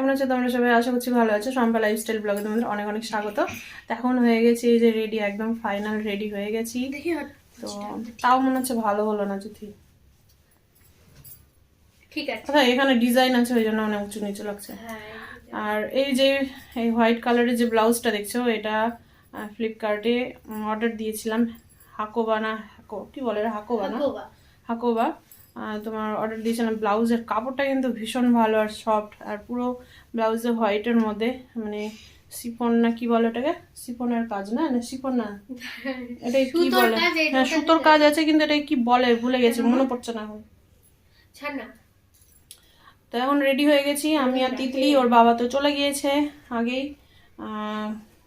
কেমন আছো তোমরা সবাই? আশা করছি ভালো আছো। সম্পা লাইফস্টাইল ব্লগে তোমাদের অনেক অনেক স্বাগত। তো এখন হয়ে গেছি এই যে রেডি একদম ফাইনাল রেডি হয়ে গেছি। তো তাও মনে হচ্ছে ভালো হলো না যদি। ঠিক আছে। আচ্ছা এখানে ডিজাইন আছে ওই জন্য অনেক উঁচু নিচু লাগছে। হ্যাঁ আর এই যে এই হোয়াইট কালারের যে ব্লাউজটা দেখছ এটা ফ্লিপকার্টে অর্ডার দিয়েছিলাম। হাকোবা না হাকো কি বলে হাকোবা। না হাকোবা। তোমার অর্ডার দিয়েছিলাম ব্লাউজের কাপড়টা কিন্তু ভীষণ ভালো আর সফট আর পুরো ব্লাউজে হোয়াইটের মধ্যে মানে সিফন না কি বলে এটাকে সিফনের কাজ না না সিফন না? এটা কি বলে? হ্যাঁ সুতোর কাজ আছে কিন্তু এটা কি বলে ভুলে গেছি মনে পড়ছে না এখন। তো এখন রেডি হয়ে গেছি আমি আর তিতলি ওর বাবা তো চলে গিয়েছে আগেই।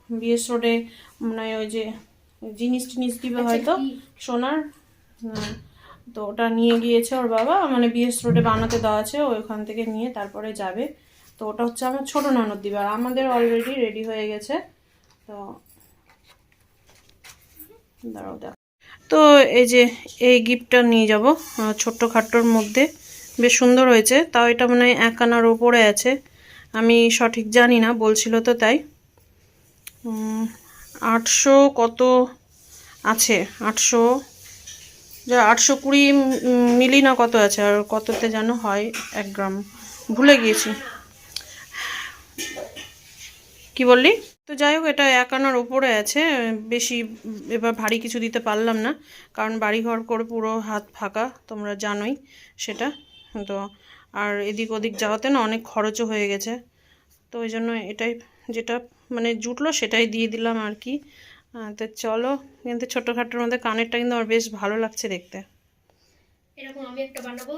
বিএস রোডে মানে ওই যে জিনিস টিনিস দিবে হয়তো সোনার তো ওটা নিয়ে গিয়েছে ওর বাবা মানে বিএস রোডে বানাতে দেওয়া আছে, ও ওখান থেকে নিয়ে তারপরে যাবে। তো ওটা হচ্ছে আমার ছোট ননদ দিবে আর আমাদের অলরেডি রেডি হয়ে গেছে। তো দাঁড়াও দাঁড়াও তো এই যে এই গিফটটা নিয়ে যাব ছোট্ট খাট্টোর মধ্যে। বেশ সুন্দর হয়েছে, তাও এটা মনে এক আনার ওপরে আছে। আমি সঠিক জানি না, বলছিল তো তাই। আটশো কত আছে? আটশো যা আটশো কুড়ি মিলি না কত আছে, আর কততে যেন হয় এক গ্রাম। ভুলে গিয়েছি। কি বললি? তো যাই হোক, এটা এক আনার ওপরে আছে। বেশি এবার ভারী কিছু দিতে পারলাম না, কারণ বাড়িঘর করে পুরো হাত ফাঁকা, তোমরা জানোই সেটা। তো আর এদিক ওদিক যাওয়াতে না অনেক খরচও হয়ে গেছে। তো ওই জন্য এটাই যেটা মানে জুটলো সেটাই দিয়ে দিলাম আর কি। তো চলো কিন্তু ছোটোখাটোর মধ্যে কানেরটা কিন্তু আমার বেশ ভালো লাগছে দেখতে। এরকম আমি একটা বানাবো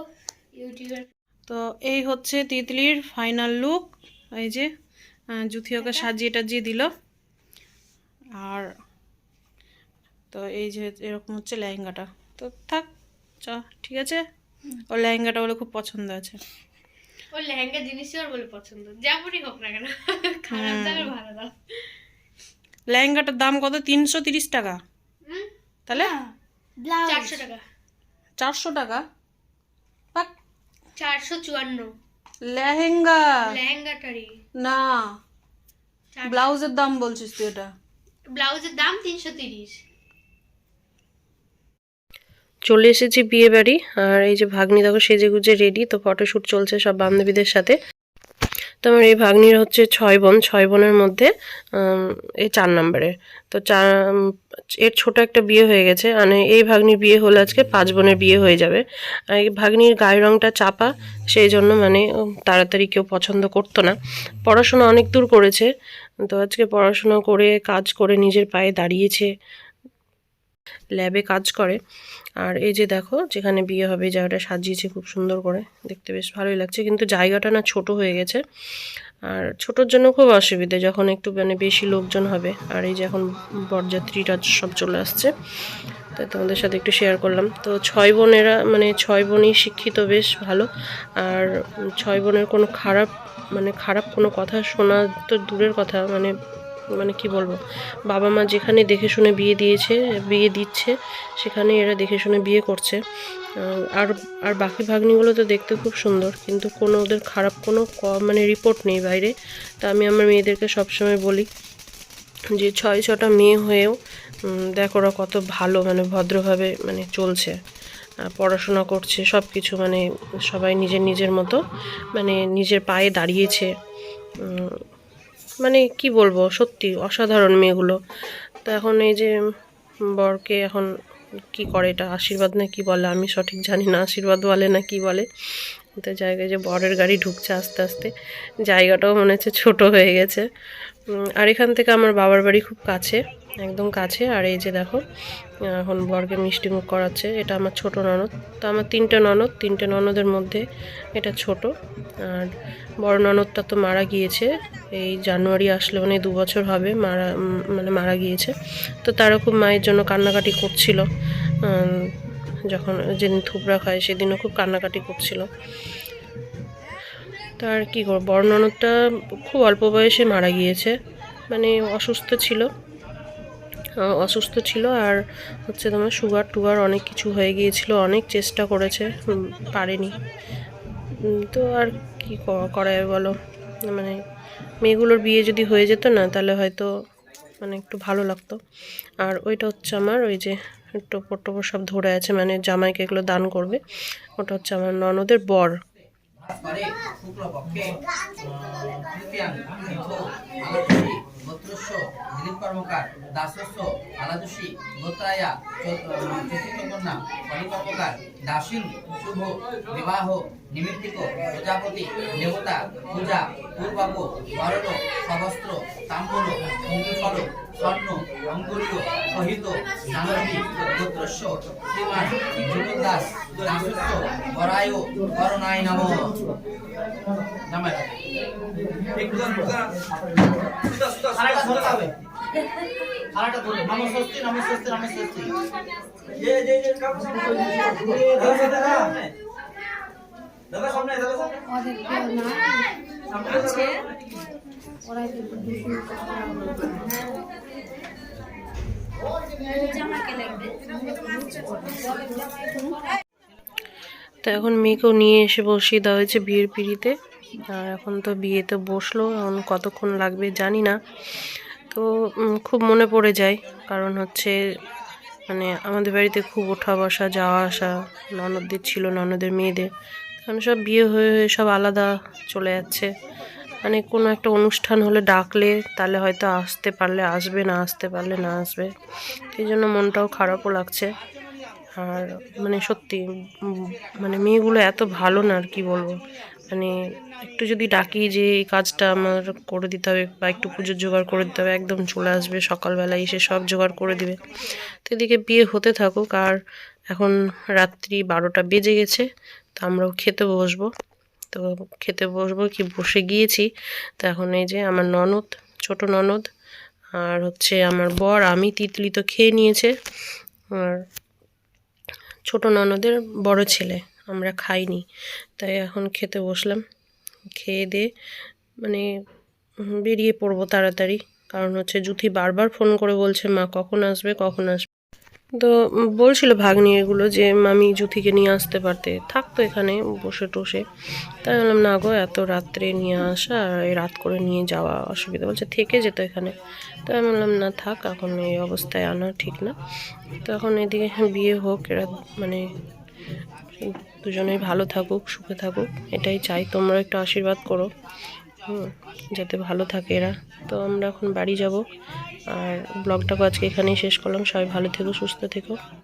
ইউটিউবের তো এই হচ্ছে তিতলির ফাইনাল লুক এই যে আহ, জুথি ওকে সাজিয়ে টাজিয়ে দিল। আর তো এই যে এরকম হচ্ছে লেহেঙ্গাটা। তো থাক চ ঠিক আছে? ও লেহেঙ্গাটা বলে খুব পছন্দ আছে। ওর লেহেঙ্গা জিনিসই ওর বলে পছন্দ। যেমনই হোক না কেন খারাপ ভালো দাম। লেহেঙ্গাটার দাম কত? তিনশো তিরিশ টাকা। তাহলে? চারশো টাকা। চারশো টাকা? চারশো চুয়ান্ন। লেহেঙ্গা? লেহেঙ্গাটারই। না। ব্লাউজের দাম বলছিস তুই এটা। ব্লাউজের দাম তিনশো তিরিশ। চলে এসেছি বিয়ে বাড়ি আর এই যে ভাগ্নি দেখো সেজে গুজে রেডি তো ফটোশ্যুট চলছে সব বান্ধবীদের সাথে। তো আমার এই ভাগ্নির হচ্ছে ছয় বোন, ছয় বোনের মধ্যে এই চার নম্বরের। তো চার এর ছোট একটা বিয়ে হয়ে গেছে মানে এই ভাগ্নির বিয়ে হলে আজকে পাঁচ বোনের বিয়ে হয়ে যাবে। আর এই ভাগ্নির গায়ের রঙটা চাপা, সেই জন্য মানে তাড়াতাড়ি কেউ পছন্দ করতো না। পড়াশোনা অনেক দূর করেছে, তো আজকে পড়াশোনা করে, কাজ করে নিজের পায়ে দাঁড়িয়েছে। ল্যাবে কাজ করে। আর এই যে দেখো, যেখানে বিয়ে হবে, জায়গাটা সাজিয়েছে খুব সুন্দর করে। দেখতে বেশ ভালোই লাগছে, কিন্তু জায়গাটা না ছোট হয়ে গেছে। আর ছোটোর জন্য খুব অসুবিধে, যখন একটু মানে বেশি লোকজন হবে। আর এই যে এখন বরযাত্রীরা সব চলে আসছে। তাই তোমাদের সাথে একটু শেয়ার করলাম। তো ছয় বোনেরা মানে ছয় বোনই শিক্ষিত, বেশ ভালো। আর ছয় বোনের কোনো খারাপ মানে খারাপ কোনো কথা শোনা তো দূরের কথা মানে মানে কি বলব, বাবা মা যেখানে দেখে শুনে বিয়ে দিয়েছে, বিয়ে দিচ্ছে সেখানে এরা দেখে শুনে বিয়ে করছে। আর আর বাকি ভাগ্নিগুলো তো দেখতে খুব সুন্দর, কিন্তু কোনো ওদের খারাপ কোনো মানে রিপোর্ট নেই বাইরে। তা আমি আমার মেয়েদেরকে সবসময় বলি যে ছয়, ছটা মেয়ে হয়েও দেখ ওরা কত ভালো মানে ভদ্রভাবে মানে চলছে পড়াশোনা করছে সব কিছু মানে সবাই নিজের নিজের মতো মানে নিজের পায়ে দাঁড়িয়েছে। মানে কি বলব, সত্যি অসাধারণ মেয়েগুলো। তো এখন এই যে বরকে এখন কি করে এটা, আশীর্বাদ না কি বলে, আমি সঠিক জানি না আশীর্বাদ বলে না কি বলে। তো জায়গায় যে বরের গাড়ি ঢুকছে আস্তে আস্তে, জায়গাটাও মনে হচ্ছে ছোটো হয়ে গেছে। আর এখান থেকে আমার বাবার বাড়ি খুব কাছে। একদম কাছে। আর এই যে দেখো, এখন বরকে মিষ্টি মুখ করাচ্ছে। এটা আমার ছোট ননদ। তো আমার তিনটে ননদ, তিনটে ননদের মধ্যে এটা ছোট। আর বড় ননদটা তো মারা গিয়েছে। এই জানুয়ারি আসলে মানে দু বছর হবে মারা মানে মারা গিয়েছে। তো তারা খুব মায়ের জন্য কান্নাকাটি করছিল। যখন যেদিন থুবড়া খায় সেদিনও খুব কান্নাকাটি করছিল। তার কি বড় ননদটা খুব অল্প বয়সে মারা গিয়েছে। মানে অসুস্থ ছিল। অসুস্থ ছিল আর হচ্ছে তোমার সুগার টুগার অনেক কিছু হয়ে গিয়েছিল, অনেক চেষ্টা করেছে পারেনি। তো আর কি করা বলো? মানে মেয়েগুলোর বিয়ে যদি হয়ে যেত না, তাহলে হয়তো মানে একটু ভালো লাগতো। আর ওইটা হচ্ছে আমার ওই যে টোপর টোপর সব ধরে আছে মানে জামাইকে এগুলো দান করবে। ওটা হচ্ছে আমার ননদের বর। শুক্লপক্ষে কর্মকার দাসস্য আলাদুষি, গোত্রায়া চতুর্থ কন্যা ফণি কর্মকার শুভ, বিবাহ, নিমিত্তিক, প্রজাপতি, দেবতা, পূজা পূর্বাপ বরণ সবস্ত্র তাম্বল অঙ্গুফল স্বর্ণ অঙ্গুরীয় সহিত জাহ্নবী গোত্রস্য শ্রীমান দাস দাসস্য বরায় করণায় নম। জামাই থালাটা ধরতে হবে ধরে নম স্বস্তি নম স্বস্তি নম স্বস্তি। তো এখন মেয়েকেও নিয়ে এসে বসিয়ে দেওয়া হয়েছে বিয়ের পিড়িতে। আর এখন তো বিয়েতে বসল এখন কতক্ষণ লাগবে জানি না। তো খুব মনে পড়ে যায়। কারণ হচ্ছে মানে আমাদের বাড়িতে খুব ওঠা বসা, যাওয়া আসা, ননদদের ছিল ননদের মেয়েদের। এখন সব বিয়ে হয়ে হয়ে সব আলাদা চলে যাচ্ছে। মানে কোনো একটা অনুষ্ঠান হলে ডাকলে, তাহলে হয়তো আসতে পারলে, আসবে না আসতে পারলে না আসবে। সেই জন্য মনটাও খারাপও লাগছে। আর মানে সত্যি মানে মেয়েগুলো এত ভালো না আর কি বলব। মানে একটু যদি ডাকি যে এই কাজটা আমার করে দিতে হবে বা একটু পুজোর জোগাড় করে দিতে হবে, একদম চলে আসবে সকালবেলা, এসে সব জোগাড় করে দিবে। তো এদিকে বিয়ে হতে থাকুক, আর এখন রাত্রি বারোটা বেজে গেছে, তো আমরাও খেতে বসবো। তো খেতে বসবো কি, বসে গিয়েছি। তো এখন এই যে আমার ননদ, ছোট ননদ, আর হচ্ছে আমার বর, আমি তিতলি তো খেয়ে নিয়েছে। আর ছোট ননদের বড় ছেলে, আমরা খাইনি। তাই এখন খেতে বসলাম। খেয়ে দিয়ে মানে বেরিয়ে পড়ব তাড়াতাড়ি। কারণ হচ্ছে জুথি বারবার ফোন করে বলছে, মা, কখন আসবে? কখন আসবে? তো বলছিল ভাগ্নি এগুলো যে মামি জুথিকে নিয়ে আসতে পারতে। থাকতো এখানে বসে টসে। তাই বললাম, না গো, এত রাত্রে নিয়ে আসা আর এই রাত করে নিয়ে যাওয়া অসুবিধা। বলছে, থেকে যেত এখানে। তো আমি বললাম, না থাক, এখন এই অবস্থায় আনা ঠিক না। তো এখন এদিকে বিয়ে হোক, এরা মানে দুজনেই ভালো থাকুক, সুখে থাকুক, এটাই চাই। তোমরা একটু আশীর্বাদ করো। যাতে ভালো থাকে এরা। তো আমরা এখন বাড়ি যাব। আর ব্লগটাকে আজকে এখানেই শেষ করলাম। সবাই ভালো থেকো, সুস্থ থেকো।